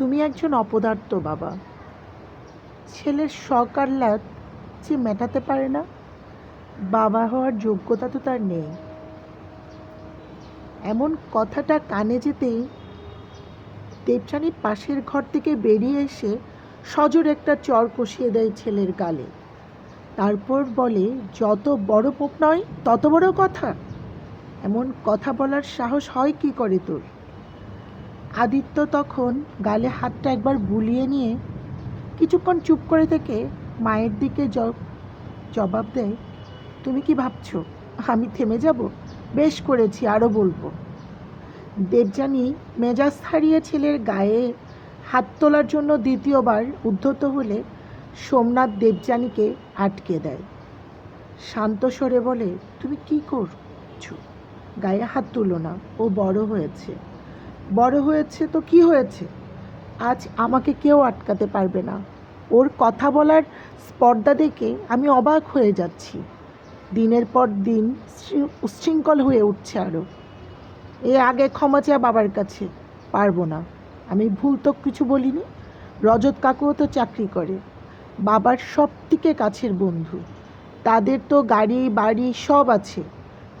তুমি একজন অপদার্থ বাবা। ছেলের শখ আহ্লাদ যে মেটাতে পারে না, বাবা হওয়ার যোগ্যতা তো তার নেই। এমন কথাটা কানে যেতেই দেবচানী পাশের ঘর থেকে বেরিয়ে এসে সজোর একটা চর কষিয়ে দেয় ছেলের গালে। তারপর বলে, যত বড় পোপ নয়, তত বড় কথা। এমন কথা বলার সাহস হয় কি করে তোর? আদিত্য তখন গালে হাতটা একবার বুলিয়ে নিয়ে কিছুক্ষণ চুপ করে থেকে মায়ের দিকে জবাব দেয়, তুমি কি ভাবছ আমি থেমে যাব? বেশ করেছি আরও বলব। দেবযানী মেজাজ হারিয়ে ছেলের গায়ে হাত তোলার জন্য দ্বিতীয়বার উদ্ধত হলে সোমনাথ দেবযানীকে আটকে দেয়। শান্ত স্বরে বলে, তুমি কি করছ? গায়ে হাত তুলো না, ও বড় হয়েছে। বড় হয়েছে তো কি হয়েছে? আজ আমাকে কেউ আটকাতে পারবে না। ওর কথা বলার স্পর্ধা দেখে আমি অবাক হয়ে যাচ্ছি। দিনের পর দিন উচ্ছৃঙ্খল হয়ে উঠছে আরও এ আগে ক্ষমা চায় বাবার কাছে পারব না। আমি ভুল তো কিছু বলিনি। রজত কাকুও তো চাকরি করে। বাবার সব থেকে কাছের বন্ধু। তাদের তো গাড়ি, বাড়ি সব আছে।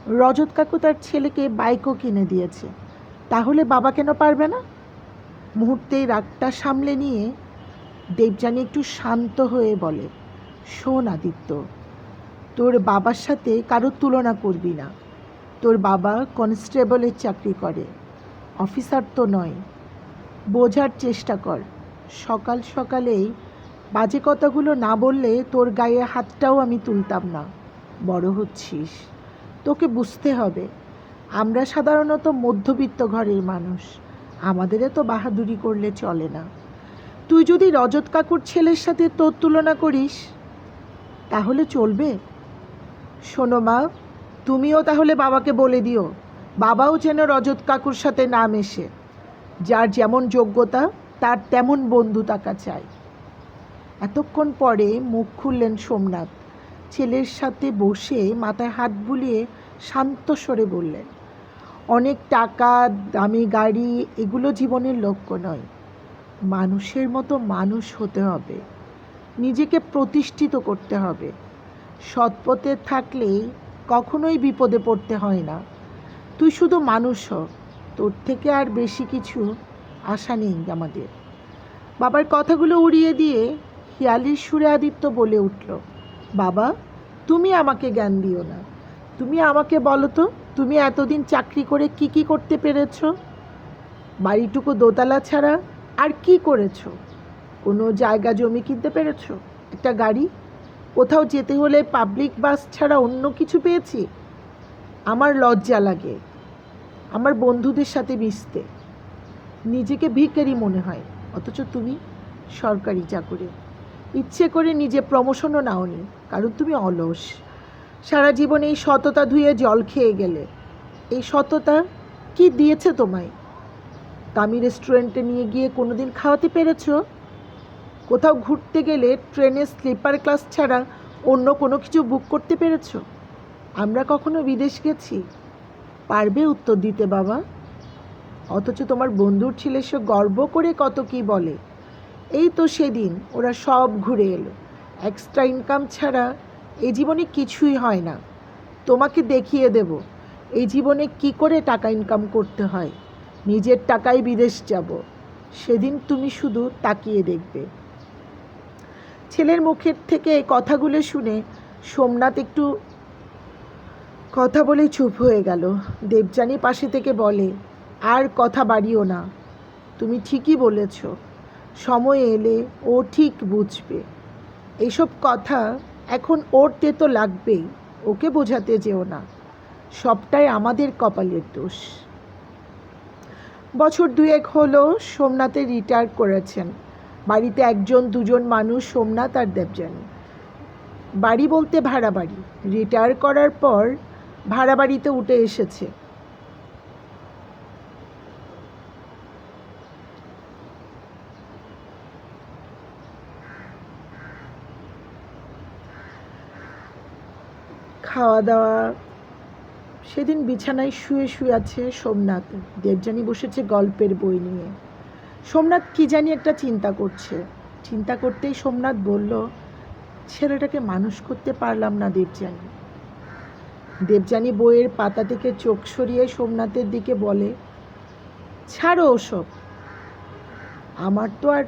রজত কাকু তার ছেলেকে বাইকও কিনে দিয়েছে। তাহলে বাবা কেন পারবে না? মুহূর্তেই রাগটা সামলে নিয়ে দেবযানী একটু শান্ত হয়ে বলে, শোন আদিত্য, তোর বাবার সাথে কারোর তুলনা করবি না। তোর বাবা কনস্টেবলের চাকরি করে, অফিসার তো নয়। বোঝার চেষ্টা কর, সকাল সকালেই বাজে কথাগুলো না বললে তোর গায়ে হাতটাও আমি তুলতাম না। বড় হচ্ছিস, তোকে বুঝতে হবে। আমরা সাধারণত মধ্যবিত্ত ঘরের মানুষ। আমাদেরও তো বাহাদুরি করলে চলে না। তুই যদি রজত কাকুর ছেলের সাথে তোর তুলনা করিস, তাহলে চলবে? শোনো মা, তুমিও তাহলে বাবাকে বলে দিও, বাবাও যেন রজত কাকুর সাথে না মেশে। যার যেমন যোগ্যতা, তার তেমন বন্ধু তাকা চাই এতক্ষণ পরে মুখ খুললেন সোমনাথ। ছেলের সাথে বসে মাথায় হাত বুলিয়ে শান্ত স্বরে বললেন অনেক টাকা, দামি গাড়ি, এগুলো জীবনের লক্ষ্য নয়। মানুষের মতো মানুষ হতে হবে। নিজেকে প্রতিষ্ঠিত করতে হবে। সৎপথে থাকলে কখনোই বিপদে পড়তে হয় না। তুই শুধু মানুষ হ। তোর থেকে আর বেশি কিছু আশা নেই আমাদের। বাবার কথাগুলো উড়িয়ে দিয়ে হিয়ালির সুরে আদিত্য বলে উঠল, বাবা, তুমি আমাকে জ্ঞান দিও না। তুমি আমাকে বলো তো তুমি এতদিন চাকরি করে কি কি করতে পেরেছ? বাড়িটুকু দোতলা ছাড়া আর কি করেছ? কোনো জায়গা জমি কিনতে পেরেছ? একটা গাড়ি? কোথাও যেতে হলে পাবলিক বাস ছাড়া অন্য কিছু পেয়েছি? আমার লজ্জা লাগে। আমার বন্ধুদের সাথে মিশতে। নিজেকে ভিখারি মনে হয়। অথচ তুমি সরকারি চাকুরে। ইচ্ছে করে নিজে প্রমোশনও নাওনি, কারণ তুমি অলস। সারা জীবন এই সততা ধুয়ে জল খেয়ে গেলে। এই সততা কি দিয়েছে তোমায়? দামি রেস্টুরেন্টে নিয়ে গিয়ে কোনো দিন খাওয়াতে পেরেছ? কোথাও ঘুরতে গেলে ট্রেনের স্লিপার ক্লাস ছাড়া অন্য কোনো কিছু বুক করতে পেরেছ? আমরা কখনো বিদেশ গেছি? পারবে উত্তর দিতে বাবা। অথচ তোমার বন্ধুর ছেলে সে গর্ব করে কত কি বলে। এই তো সেদিন ওরা সব ঘুরে এলো। এক্সট্রা ইনকাম ছাড়া এই জীবনে কিছুই হয় না। তোমাকে দেখিয়ে দেব এই জীবনে কি করে টাকা ইনকাম করতে হয়? নিজের টাকায় বিদেশ যাব, সেদিন তুমি শুধু তাকিয়ে দেখবে। ছেলের মুখের থেকে কথাগুলো শুনে সোমনাথ একটু কথা বলে চুপ হয়ে গেল। দেবযানী পাশে থেকে বলে, আর কথা বাড়িও না। তুমি ঠিকই বলেছ। সময় এলে ও ঠিক বুঝবে। এইসব কথা এখন ওর তে তো লাগবেই, ওকে বোঝাতে যেও না। সবটাই আমাদের কপালের দোষ। বছর দুয়েক হলো সোমনাথে রিটায়ার করেছেন। বাড়িতে একজন, দুজন মানুষ সোমনাথ আর দেবযানী। বাড়ি বলতে ভাড়া বাড়ি রিটায়ার করার পর ভাড়া বাড়িতে উঠে এসেছে। খাওয়া দাওয়া সেদিন বিছানায় শুয়ে শুয়ে আছে সোমনাথ। দেবযানী বসেছে গল্পের বই নিয়ে। সোমনাথ কি জানি একটা চিন্তা করছে। চিন্তা করতেই সোমনাথ বলল, ছেলেটাকে মানুষ করতে পারলাম না দেবযানী। দেবযানী বইয়ের পাতা থেকে চোখ সরিয়ে সোমনাথের দিকে বলে, ছাড়ো ওসব। আমার তো আর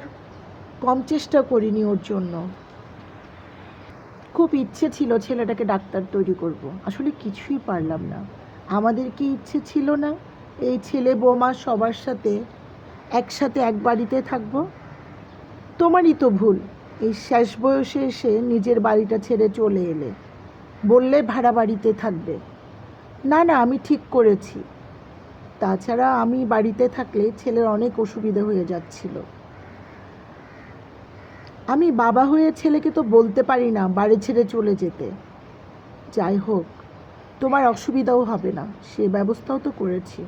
কম চেষ্টা করিনি ওর জন্য। খুব ইচ্ছে ছিল ছেলেটাকে ডাক্তার তৈরি করব। আসলে কিছুই পারলাম না। আমাদের কি ইচ্ছে ছিল না? এই ছেলে বৌমা সবার সাথে একসাথে এক বাড়িতে থাকব? তোমারই তো ভুল। এই শেষ বয়সে এসে নিজের বাড়িটা ছেড়ে চলে এলে। বললে ভাড়া বাড়িতে থাকবে। না না, আমি ঠিক করেছি। তাছাড়া আমি বাড়িতে থাকলে ছেলের অনেক অসুবিধা হয়ে যাচ্ছিল। আমি বাবা হয়ে ছেলেকে তো বলতে পারি না বাড়ি ছেড়ে চলে যেতে। যাই হোক, তোমার অসুবিধাও হবে না, সে ব্যবস্থাও তো করেছি।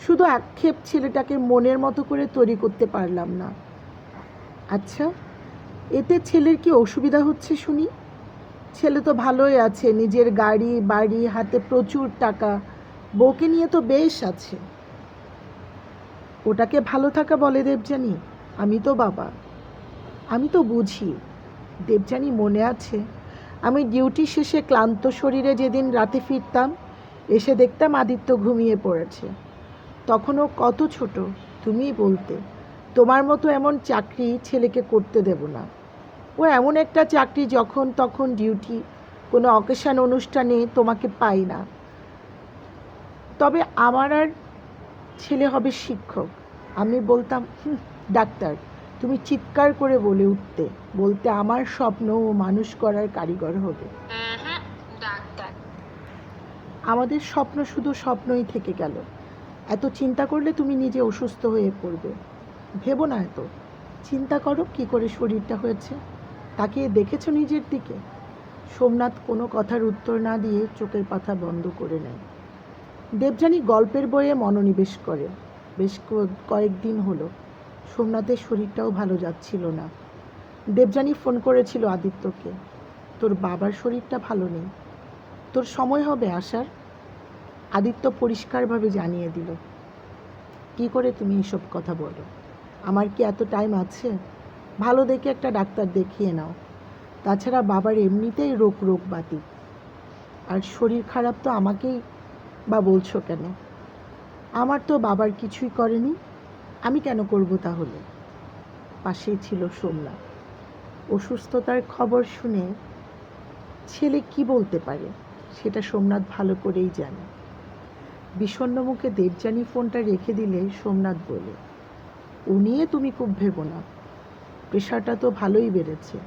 শুধু আক্ষেপ ছেলেটাকে মনের মতো করে তৈরি করতে পারলাম না। আচ্ছা এতে ছেলের কি অসুবিধা হচ্ছে শুনি? ছেলে তো ভালোই আছে, নিজের গাড়ি, বাড়ি, হাতে প্রচুর টাকা, বউকে নিয়ে তো বেশ আছে। ওটাকে ভালো থাকা বলে দেবযানী আমি তো বাবা। আমি তো বুঝি দেবযানী মনে আছে। আমি ডিউটি শেষে ক্লান্ত শরীরে যেদিন রাতে ফিরতাম এসে দেখতাম আদিত্য ঘুমিয়ে পড়েছে। তখনও কত ছোট তুমিই বলতে তোমার মতো এমন চাকরি ছেলেকে করতে দেব না। ও এমন একটা চাকরি যখন তখন ডিউটি কোনো অকেশান অনুষ্ঠানে তোমাকে পাই না। তবে আমার আর ছেলে হবে শিক্ষক। আমি বলতাম "হুঁ, ডাক্তার। তুমি চিৎকার করে বলে উঠতে, বলতে আমার স্বপ্ন ও মানুষ করার কারিগর হবে। আমাদের স্বপ্ন শুধু স্বপ্নই থেকে গেল। এত চিন্তা করলে তুমি নিজে অসুস্থ হয়ে পড়বে। ভেবো না এত। চিন্তা করো কি করে শরীরটা হয়েছে। তাকে দেখেছ নিজের দিকে? সোমনাথ কোনো কথার উত্তর না দিয়ে চোখের পাথা বন্ধ করে নেয়। দেবযানী গল্পের বইয়ে মনোনিবেশ করে। বেশ কয়েকদিন হলো। সোমনাথের শরীরটাও ভালো যাচ্ছিল না। দেবযানী ফোন করেছিল আদিত্যকে, তোর বাবার শরীরটা ভালো নেই। তোর সময় হবে আসার আদিত্য পরিষ্কারভাবে জানিয়ে দিল, কি করে তুমি এসব কথা বলো? আমার কি এত টাইম আছে? ভালো দেখে একটা ডাক্তার দেখিয়ে নাও। তাছাড়া বাবার এমনিতেই রোগ রোগ বাতি আর শরীর খারাপ তো আমাকেই বা বলছো কেন? আমার তো বাবার কিছুই করেনি। আমি কেন করব তাহলে? পাশেই ছিল সোমনাথ অসুস্থতার খবর শুনে ছেলে কি বলতে পারে, সেটা সোমনাথ ভালো করেই জানে। বিষণ্ণ মুখে দেবযানী ফোনটা রেখে দিলে সোমনাথ বলে, ও নিয়ে তুমি খুব ভেবো না, প্রেশারটা তো ভালোই বেড়েছে।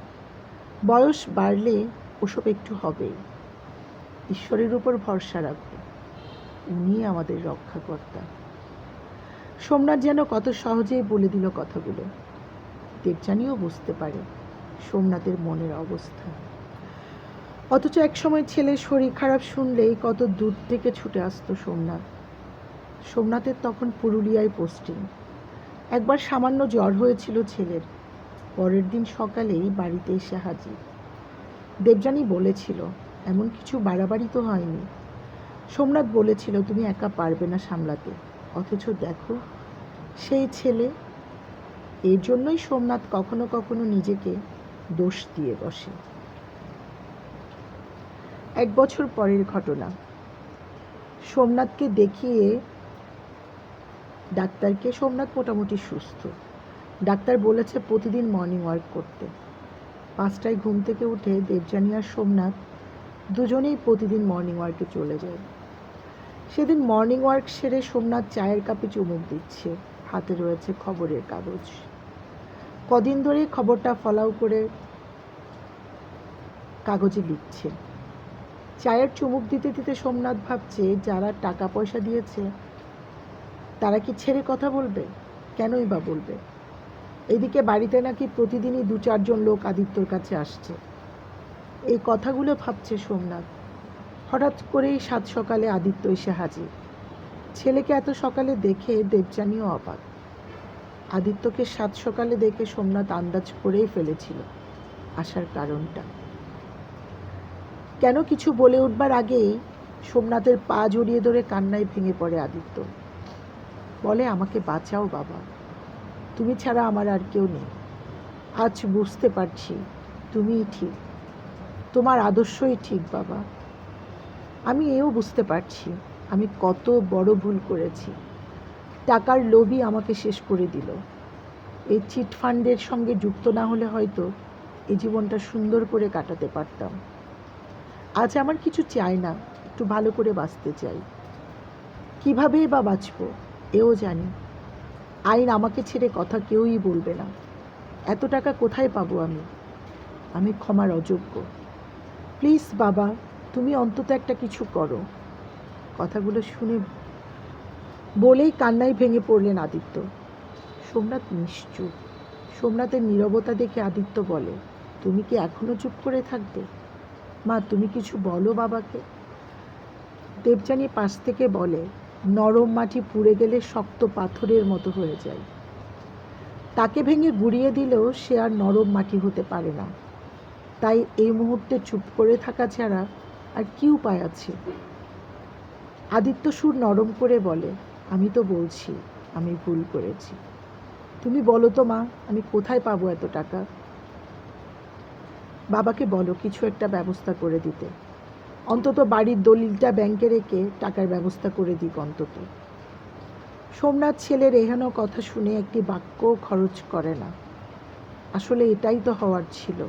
বয়স বাড়লে ওসব একটু হবেই। ঈশ্বরের উপর ভরসা রাখো। উনি আমাদের রক্ষাকর্তা। সোমনাথ যেন কত সহজেই বলে দিল কথাগুলো। দেবযানীও বুঝতে পারে সোমনাথের মনের অবস্থা। অথচ একসময় ছেলের শরীর খারাপ শুনলেই কত দূর থেকে ছুটে আসতো সোমনাথ। সোমনাথের তখন পুরুলিয়ায় পোস্টিং। একবার সামান্য জ্বর হয়েছিল ছেলের। পরের দিন সকালেই বাড়িতে এসে হাজির। দেবযানী বলেছিল, এমন কিছু বাড়াবাড়ি তো হয়নি। সোমনাথ বলেছিল, তুমি একা পারবে না সামলাতে। অথচ দেখো, সেই ছেলে এর জন্যই সোমনাথ কখনো কখনো নিজেকে দোষ দিয়ে বসে। এক বছর পরের ঘটনা। সোমনাথকে দেখিয়ে ডাক্তারকে, সোমনাথ মোটামুটি সুস্থ। ডাক্তার বলেছে প্রতিদিন মর্নিং ওয়াক করতে। পাঁচটায় ঘুম থেকে উঠে দেবযানী আর সোমনাথ দুজনেই প্রতিদিন মর্নিং ওয়ার্কে চলে যায়। সেদিন মর্নিং ওয়ার্ক সেরে সোমনাথ চায়ের কাপে চুমুক দিচ্ছে। হাতে রয়েছে খবরের কাগজ। কদিন ধরে খবরটা ফলাও করে কাগজে লিখছে। চায়ের চুমুক দিতে দিতে সোমনাথ ভাবছে, যারা টাকা পয়সা দিয়েছে, তারা কি ছেড়ে কথা বলবে? কেনই বা বলবে? এদিকে বাড়িতে নাকি প্রতিদিনই দু চারজন লোক আদিত্যর কাছে আসছে। এই কথাগুলো ভাবছে সোমনাথ। হঠাৎ করেই সাত সকালে আদিত্য এসে হাজির। ছেলেকে এত সকালে দেখে দেবযানীও অবাক। আদিত্যকে সাত সকালে দেখে সোমনাথ আন্দাজ করেই ফেলেছিল আসার কারণটা। কেন কিছু বলে উঠবার আগেই সোমনাথের পা জড়িয়ে ধরে কান্নায় ভেঙে পড়ে আদিত্য। বলে, আমাকে বাঁচাও বাবা। তুমি ছাড়া আমার আর কেউ নেই। আজ বুঝতে পারছি তুমিই ঠিক। তোমার আদর্শই ঠিক বাবা। আমি এও বুঝতে পারছি, আমি কত বড় ভুল করেছি। টাকার লোভই আমাকে শেষ করে দিল। এই চিট ফান্ডের সঙ্গে যুক্ত না হলে হয়তো এই জীবনটা সুন্দর করে কাটাতে পারতাম। আজ আমার কিছু চাই না, একটু ভালো করে বাঁচতে চাই। কীভাবেই বা বাঁচবো, এও জানি। আইন আমাকে ছেড়ে কথা কেউই বলবে না। এত টাকা কোথায় পাবো আমি? আমি ক্ষমার অযোগ্য। প্লিজ বাবা তুমি অন্তত একটা কিছু করো। কথাগুলো শুনে বলেই কান্নায় ভেঙে পড়লেন আদিত্য। সোমনাথ নিশ্চুপ। সোমনাথের নীরবতা দেখে আদিত্য বলে, তুমি কি এখনও চুপ করে থাকবে? মা, তুমি কিছু বলো বাবাকে। দেবযানী পাশ থেকে বলে, নরম মাটি পুড়ে গেলে শক্ত পাথরের মতো হয়ে যায়। তাকে ভেঙে গুড়িয়ে দিলেও সে আর নরম মাটি হতে পারে না। তাই এই মুহূর্তে চুপ করে থাকা ছাড়া আর কি উপায় আছে? আদিত্য সুর নরম করে বলে, আমি তো বলছি, আমি ভুল করেছি। তুমি বলো তো মা, আমি কোথায় পাবো এত টাকা? বাবাকে বলো কিছু একটা ব্যবস্থা করে দিতে। অন্তত বাড়ির দলিলটা ব্যাংকে রেখে টাকার ব্যবস্থা করে দিক অন্তত। সোমনাথ ছেলের এহেন কথা শুনে একটি বাক্য খরচ করে না। আসলে এটাই তো হওয়ার ছিল।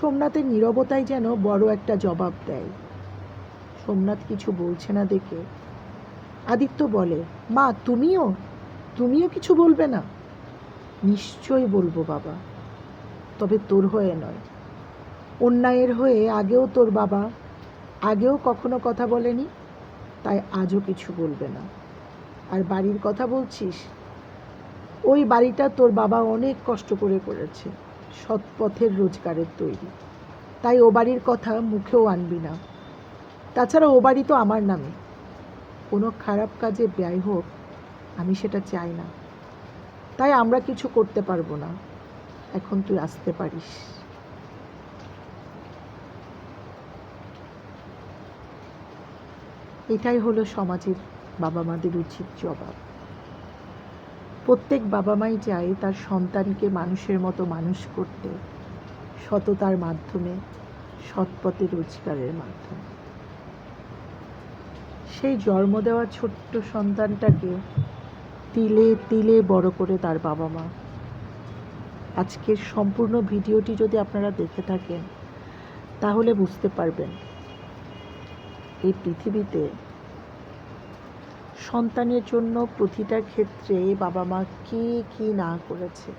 সোমনাথের নীরবতাই যেন বড় একটা জবাব দেয়। সোমনাথ কিছু বলছে না দেখে। আদিত্য বলে, মা, তুমিও? তুমিও কিছু বলবে না? নিশ্চয়ই বলব, বাবা। তবে তোর হয়ে নয়। অন্যায়ের হয়ে আগেও তোর বাবা। আগেও কখনো কথা বলেনি, তাই আজও কিছু বলবে না। আর বাড়ির কথা বলছিস? ওই বাড়িটা তোর বাবা অনেক কষ্ট করে করেছে। সৎ পথের রোজগারের তৈরি। তাই ও বাড়ির কথা মুখেও আনবি না। তাছাড়া ও বাড়ি তো আমার নামে। কোনো খারাপ কাজে ব্যয় হোক, আমি সেটা চাই না। তাই আমরা কিছু করতে পারব না। এখন তুই আসতে পারিস। এটাই হলো সমাজের বাবা মাদের উচিত জবাব। প্রত্যেক বাবা মাই চায় তার সন্তানকে মানুষের মতো মানুষ করতে, সততার মাধ্যমে, সৎপথে রোজগারের মাধ্যমে। সেই জন্ম দেওয়া ছোট্ট সন্তানটাকে তিলে তিলে বড় করে তার বাবা মা। আজকের সম্পূর্ণ ভিডিওটি যদি আপনারা দেখে থাকেন, তাহলে বুঝতে পারবেন, এই পৃথিবীতে সন্তানের জন্য প্রতিটা ক্ষেত্রে বাবা মা কী কী না করেছে।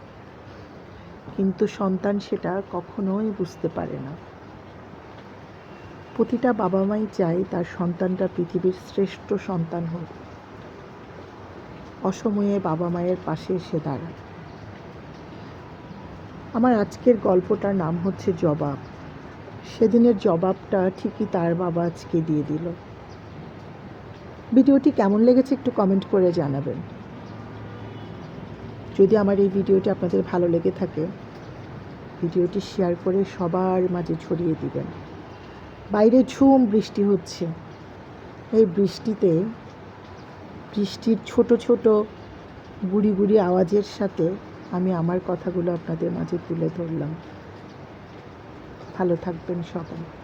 কিন্তু সন্তান সেটা কখনোই বুঝতে পারে না। প্রতিটা বাবা মাই চায় তার সন্তানটা পৃথিবীর শ্রেষ্ঠ সন্তান হোক। অসময়ে বাবা মায়ের পাশে এসে দাঁড়ায়। আমার আজকের গল্পটার নাম হচ্ছে জবাব। সেদিনের জবাবটা ঠিকই তার বাবা আজকে দিয়ে দিল। ভিডিওটি কেমন লেগেছে একটু কমেন্ট করে জানাবেন। যদি আমার এই ভিডিওটি আপনাদের ভালো লেগে থাকে, ভিডিওটি শেয়ার করে সবার মাঝে ছড়িয়ে দিবেন। বাইরে ঝুম বৃষ্টি হচ্ছে। এই বৃষ্টিতে বৃষ্টির ছোট ছোট গুড়ি গুড়ি আওয়াজের সাথে আমি আমার কথাগুলো আপনাদের মাঝে তুলে ধরলাম। ভালো থাকবেন সবাই।